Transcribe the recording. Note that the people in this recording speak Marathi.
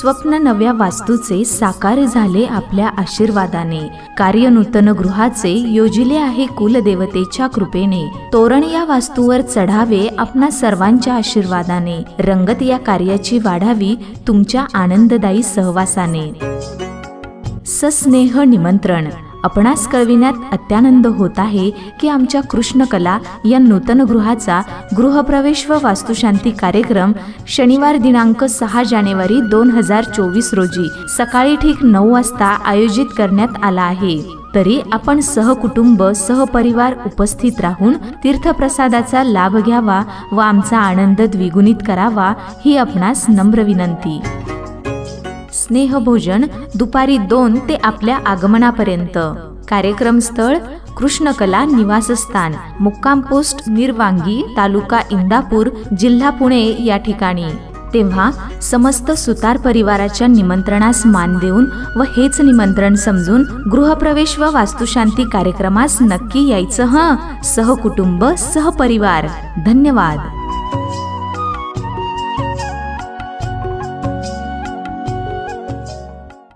स्वप्न नव्या वास्तूचे साकार झाले आपल्या आशीर्वादाने. कार्य नूतन गृहाचे योजिले आहे कुलदेवतेच्या कृपेने. तोरण या वास्तूवर चढावे आपणा सर्वांच्या आशीर्वादाने. रंगत या कार्याची वाढावी तुमच्या आनंददायी सहवासाने. सस्नेह निमंत्रण. आपणास कळविण्यात अत्यानंद होत आहे की आमच्या कृष्णकला या नूतन गृहाचा गृहप्रवेश व वास्तुशांती कार्यक्रम शनिवार दिनांक सहा जानेवारी दोन हजार चोवीस रोजी सकाळी ठीक नऊ वाजता आयोजित करण्यात आला आहे. तरी आपण सहकुटुंब सहपरिवार उपस्थित राहून तीर्थप्रसादाचा लाभ घ्यावा व आमचा आनंद द्विगुणित करावा ही आपणास नम्र विनंती. स्नेहभोजन दुपारी दोन ते आपल्या आगमनापर्यंत. कार्यक्रम स्थळ कृष्णकला निवासस्थान मुक्काम पोस्ट निर्वांगी तालुका इंदापूर जिल्हा पुणे या ठिकाणी. तेव्हा समस्त सुतार परिवाराच्या निमंत्रणास मान देऊन व हेच निमंत्रण समजून गृहप्रवेश व वास्तुशांती कार्यक्रमास नक्की यायचं हं. सहकुटुंब सहपरिवार. धन्यवाद.